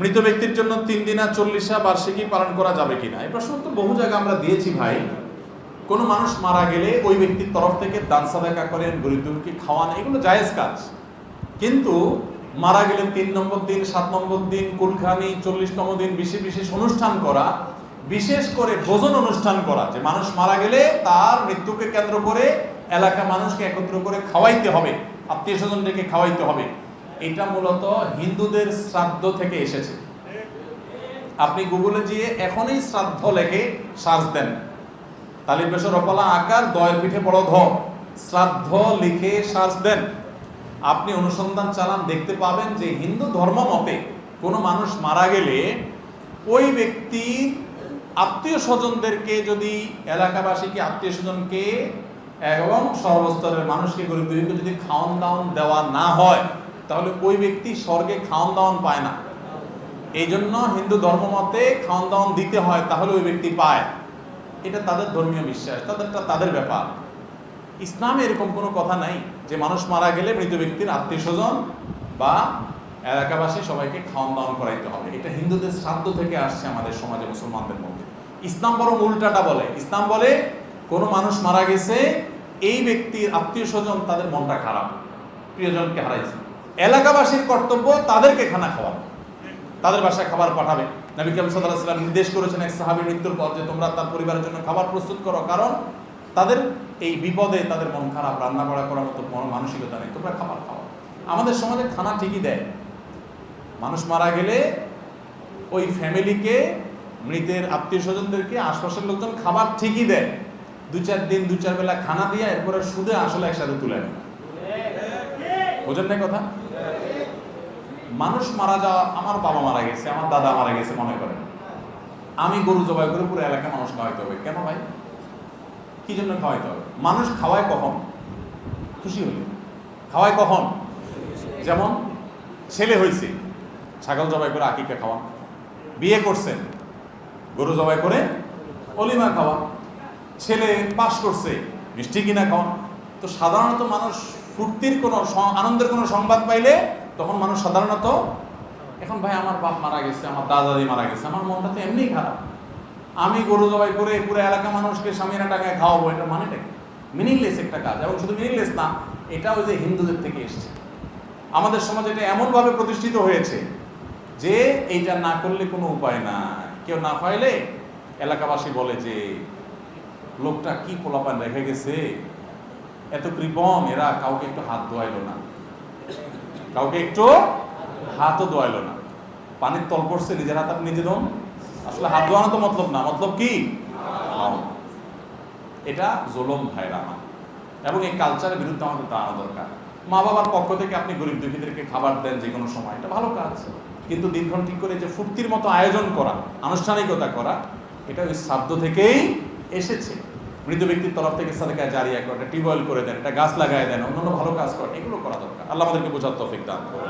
মৃত ব্যক্তির জন্য তিন দিনা চল্লিশা বার্ষিকী পালন করা যাবে কিনা? এই প্রশ্ন তো বহু জায়গায় আমরা দিয়েছি ভাই। কোনো মানুষ মারা গেলে ওই ব্যক্তির তরফ থেকে দান সাদাকা করেন গরিব দুঃখী খাওয়ান, এগুলো জায়েজ কাজ। কিন্তু মারা গেলে তিন নম্বর দিন, সাত নম্বর দিন, কুলখানি, চল্লিশতম দিন বিশেষ বিশেষ অনুষ্ঠান করা, বিশেষ করে ভোজন অনুষ্ঠান করা, যে মানুষ মারা গেলে তার মৃত্যুকে কেন্দ্র করে এলাকা মানুষকে একত্র করে খাওয়াইতে হবে, আত্মীয় স্বজনদেরকে খাওয়াইতে হবে। এটা মূলত হিন্দুদের শ্রাদ্ধ থেকে এসেছে। আপনি গুগলে গিয়ে এখনই শ্রাদ্ধ লেখে সার্চ দেন। তালিম পেশর রপালা আকার, দয়ের পিঠে বড় ধ। শ্রাদ্ধ লিখে সার্চ দেন। আপনি অনুসন্ধান চালান, দেখতে পাবেন যে হিন্দু ধর্ম মতে কোনো মানুষ মারা গেলে ওই ব্যক্তি আত্মীয় স্বজনদেরকে যদি, এলাকাবাসীকে, আত্মীয় স্বজনকে এবং সর্বস্তরের মানুষকে গরিব দুঃখীকে যদি খাওয়ান দাওয়ান দেওয়া না হয় তাহলে ওই ব্যক্তি স্বর্গে খাওয়ান দাওয়ান পায় না। এই জন্য হিন্দু ধর্ম মতে খাওয়ান দাওয়ান দিতে হয়, তাহলে ওই ব্যক্তি পায়। এটা তাদের ধর্মীয় বিশ্বাস তাদেরটা তাদের ব্যাপার। ইসলামে এরকম কোনো কথা নাই যে মানুষ মারা গেলে মৃত ব্যক্তির আত্মীয় স্বজন বা এলাকাবাসী সবাইকে খাওয়ান দাওয়ান করাইতে হবে। এটা হিন্দুদের শ্রাদ্ধ থেকে আসছে আমাদের সমাজে, মুসলমানদের মধ্যে। ইসলাম বরং উল্টাটা বলে। ইসলাম বলে, কোনো মানুষ মারা গেছে, এই ব্যক্তির আত্মীয় স্বজন তাদের মনটা খারাপ। প্রিয়জনকে হারাইছে। এলাকাবাসীর কর্তব্য তাদেরকে খানা খাওয়ানো। তাদের বাসায় খাবার পাঠাবে। নবী কেম সাল্লাম নির্দেশ করেছেন এক সাহাবীর মৃত্যুর পর যে তোমরা তার পরিবারের জন্য খাবার প্রস্তুত করো, কারণ তাদের এই বিপদে তাদের মন খারাপ রান্না বাড়া করার মতো মন- মানসিকতা নেই, তোমরা খাবার খাও। আমাদের সমাজে খানা ঠিকই দেয়। মানুষ মারা গেলে ওই ফ্যামিলিকে, মৃতের আত্মীয় স্বজনদেরকে আশপাশের লোকজন খাবার ঠিকই দেয়। দু চার দিন দু চার বেলা খানা দিয়ে এরপরে সুদে আসলে একসাথে তুলে নেয়। বোঝেন না কথা? মানুষ মারা যাওয়া আমার বাবা মারা গেছে, আমার দাদা মারা গেছে, মনে করেন। আমি গরু জবাই করে পুরো এলাকা মানুষ খাওয়াইতে হবে। কেন ভাই? কি জন্য খাওয়াইতে হবে? মানুষ খাওয়ায় কখন? খুশি হলে। খাওয়ায় কখন? যেমন ছেলে হয়েছে ছাগল জবাই করে আকিকা খাওয়া বিয়ে করছেন গরু জবাই করে অলিমা খাওয়া ছেলে পাস করছে, মিষ্টি কিনা খাওয়া তো সাধারণত মানুষ ফুর্তির কোনো আনন্দের কোনো সংবাদ পাইলে তখন মানুষ সাধারণত, এখন ভাই আমার বাপ মারা গেছে, আমার দাদাদি মারা গেছে, আমার মনটা তো এমনিই খারাপ। আমি গরু জবাই করে পুরো এলাকা মানুষকে স্বামীরা টাকায় খাওয়াবো, এটা মানেটা কি? মিনিংলেস একটা কাজ, এবং শুধু মিনিংলেস না, এটা ওই যে হিন্দুদের থেকে এসছে। আমাদের সমাজে এটা এমনভাবে প্রতিষ্ঠিত হয়েছে যে এইটা না করলে কোনো উপায় না কেউ না পাইলে এলাকাবাসী বলে যে, লোকটা কি পোলাপান রেখে গেছে? এত কৃপণ, এরা কাউকে একটু হাত ধোয়াইল না। কাউকে একটু হাতও ধোয়াইলো না। পানির তল পড়ছে, নিজের হাত আপনি নিজে ধোন আসলে হাত দোয়ানো তো মতলব না, মতলব কি? এটা জোলম ভাইরা আমার এবং এই কালচারের বিরুদ্ধে আমাদের দাঁড়ানো দরকার। মা বাবার পক্ষ থেকে আপনি গরিব দুঃখীদেরকে খাবার দেন যে কোনো সময়, এটা ভালো কাজ। কিন্তু দিনক্ষণ ঠিক করে যে ফুর্তির মতো আয়োজন করা, আনুষ্ঠানিকতা করা, এটা ওই শ্রাদ্ধ থেকেই এসেছে। মৃত ব্যক্তির তরফ থেকে সাদেকায় জারিয়া করে টিউবওয়েল করে দেন, একটা গাছ লাগায় দেন, অন্যান্য ভালো কাজ করেন, এগুলো করা দরকার আল্লাহ আমাদেরকে বোঝার তফিক দান করুন।